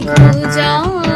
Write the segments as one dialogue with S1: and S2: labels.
S1: খুঁজাত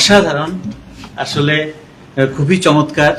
S2: অসাধারণ আসলে খুবই চমৎকার।